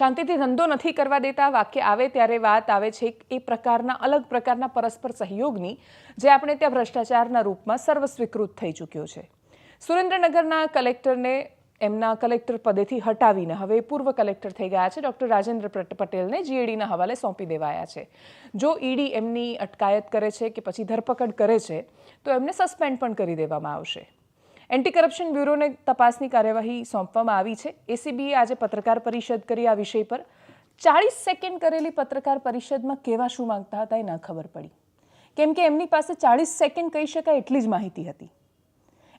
શાંતિથી ધંધો નથી કરવા દેતા, વાક્ય આવે ત્યારે વાત આવે છે એ પ્રકારના, અલગ પ્રકારના પરસ્પર સહયોગની, જે આપણે ત્યાં ભ્રષ્ટાચારના રૂપમાં સર્વસ્વીકૃત થઈ ચૂક્યો છે. સુરેન્દ્રનગરના કલેક્ટરને એમના કલેક્ટર પદેથી હટાવીને હવે પૂર્વ કલેક્ટર થઈ ગયા છે. ડૉક્ટર રાજેન્દ્ર પટેલને જીએડીના હવાલે સોંપી દેવાયા છે. જો ઈડી એમની અટકાયત કરે છે કે પછી ધરપકડ કરે છે, તો એમને સસ્પેન્ડ પણ કરી દેવામાં આવશે. એન્ટી કરપ્શન બ્યુરોને તપાસની કાર્યવાહી સોંપવામાં આવી છે. એસીબીએ આજે પત્રકાર પરિષદ કરી આ વિષય પર. ચાળીસ સેકન્ડ કરેલી પત્રકાર પરિષદમાં કેવા શું માંગતા હતા એ ના ખબર પડી. કેમ કે એમની પાસે ચાળીસ સેકન્ડ કહી શકાય એટલી જ માહિતી હતી.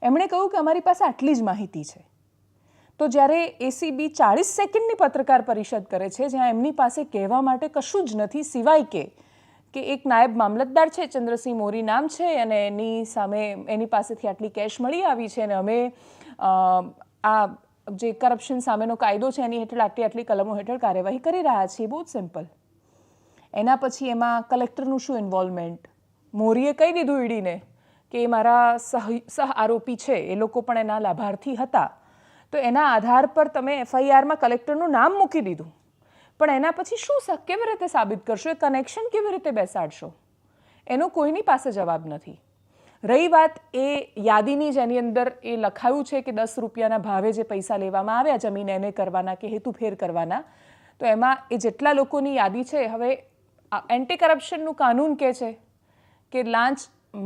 એમણે કહ્યું કે અમારી પાસે આટલી જ માહિતી છે. તો જ્યારે એસીબી ચાળીસ સેકન્ડની પત્રકાર પરિષદ કરે છે, જ્યાં એમની પાસે કહેવા માટે કશું જ નથી સિવાય કે કે એક નાયબ મામલતદાર છે, ચંદ્રસિંહ મોરી નામ છે અને એની સામે એની પાસેથી આટલી કેશ મળી આવી છે અને અમે આ જે કરપ્શન સામેનો કાયદો છે, એની હેઠળ આટલી આટલી કલમો હેઠળ કાર્યવાહી કરી રહ્યા છીએ. બહુ જ સિમ્પલ. એના પછી એમાં કલેક્ટરનું શું ઇન્વોલ્વમેન્ટ મોરીએ કહી દીધું ઈડીને કે એ મારા સહ સહ આરોપી છે, એ લોકો પણ એના લાભાર્થી હતા. તો એના આધાર પર તમે એફઆઈઆરમાં કલેક્ટરનું નામ મૂકી દીધું. પણ એના પછી શું કેવી રીતે સાબિત કરશો? એ કનેક્શન કેવી રીતે બેસાડશો? એનો કોઈની પાસે જવાબ નથી. રહી વાત એ યાદીની જેની અંદર એ લખાયું છે કે દસ રૂપિયાના ભાવે જે પૈસા લેવામાં આવ્યા, જમીન એને કરવાના કે હેતુફેર કરવાના. તો એમાં એ જેટલા લોકોની યાદી છે, હવે એન્ટી કરપ્શનનું કાનૂન કહે છે કે લાંચ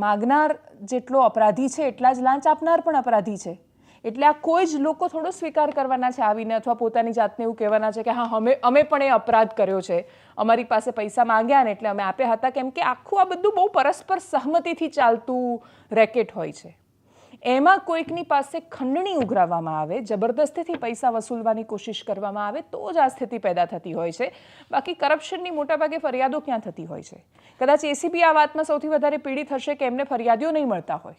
માગનાર જેટલો અપરાધી છે, એટલા જ લાંચ આપનાર પણ અપરાધી છે. એટલે આ કોઈ જ લોકો થોડો સ્વીકાર કરવાના છે આવીને અથવા પોતાની જાતને એવું કહેવાના છે કે હા, અમે અમે પણ એ અપરાધ કર્યો છે. અમારી પાસે પૈસા માંગ્યા ને એટલે અમે આપ્યા હતા. કેમ કે આખું આ બધું બહુ પરસ્પર સહમતિથી ચાલતું રેકેટ હોય છે. એમાં કોઈકની પાસે ખંડણી ઉઘરાવવામાં આવે, જબરદસ્તીથી પૈસા વસૂલવાની કોશિશ કરવામાં આવે, તો જ આ સ્થિતિ પેદા થતી હોય છે. બાકી કરપ્શનની મોટાભાગે ફરિયાદો ક્યાં થતી હોય છે? કદાચ એસીબી આ વાતમાં સૌથી વધારે પીડિત હશે કે એમને ફરિયાદીઓ નહીં મળતા હોય.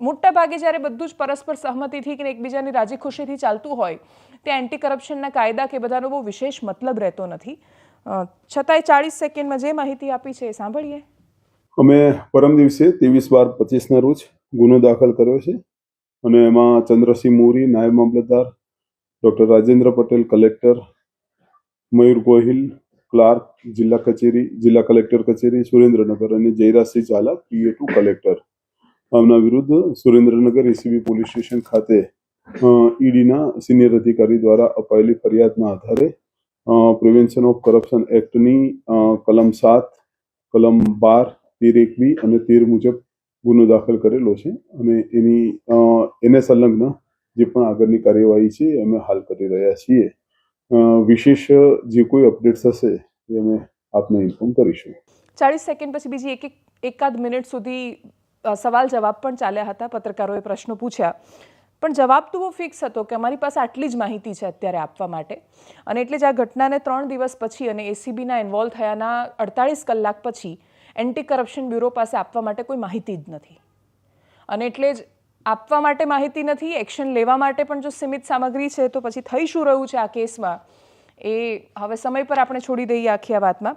મોટા ભાગે જ્યારે બધું જ પરસ્પર સહમતિથી કે એકબીજાની રાજી ખુશીથી ચાલતું હોય ત્યાં એન્ટી કરપ્શનના કાયદા કે બધાનો બહુ વિશેષ મતલબ રહેતો નથી. છતાંય ચાળીસ સેકન્ડમાં જે માહિતી આપી છે એ સાંભળીએ. અમે પરમ દિવસે ત્રેવીસ બાર પચીસના રોજ ગુનો દાખલ કર્યો છે અને એમાં ચંદ્રસિંહ મોરી, નાયબ mamlatdar, doctor Rajendra Patel, collector Mayur Gohil, clerk, જિલ્લા કચેરી, જિલ્લા કલેક્ટર કચેરી, સુરેન્દ્રનગર અને Jayrajsinh Zala, PA to collector. આમના વિરુદ્ધ સુરેન્દ્રનગર એસીબી પોલીસ સ્ટેશન ખાતે ઈડીના સિનિયર અધિકારી દ્વારા અપાયેલી ફરિયાદના આધારે પ્રિવેન્શન ઓફ કરપ્શન એક્ટની કલમ સાત, કલમ બાર, તેર એકવી અને તેર મુજબ ગુનો દાખલ કરેલો છે અને એની એને સંલગ્ન જે પણ આગળની કાર્યવાહી છે અમે હાલ કરી રહ્યા છીએ. વિશેષ જે કોઈ અપડેટ્સ હશે એ અમે આપને ઇન્ફોર્મ કરીશું. ચાળીસ સેકન્ડ પછી બીજી એક એક એકાદ મિનિટ સુધી સવાલ જવાબ પણ ચાલ્યા હતા, પત્રકારોએ પ્રશ્નો પૂછ્યા. પણ જવાબ તો બહુ ફિક્સ હતો કે અમારી પાસે આટલી જ માહિતી છે અત્યારે આપવા માટે. અને એટલે જ આ ઘટનાને ત્રણ દિવસ પછી અને એસીબીના ઇન્વોલ્વ થયાના અડતાળીસ કલાક પછી એન્ટી કરપ્શન બ્યુરો પાસે આપવા માટે કોઈ માહિતી જ નથી. અને એટલે જ આપવા માટે માહિતી નથી એક્શન લેવા માટે પણ જો સીમિત સામગ્રી છે તો પછી થઈ શું રહ્યું છે આ કેસમાં. એ હવે સમય પર આપણે છોડી દઈએ આખી આ વાતમાં.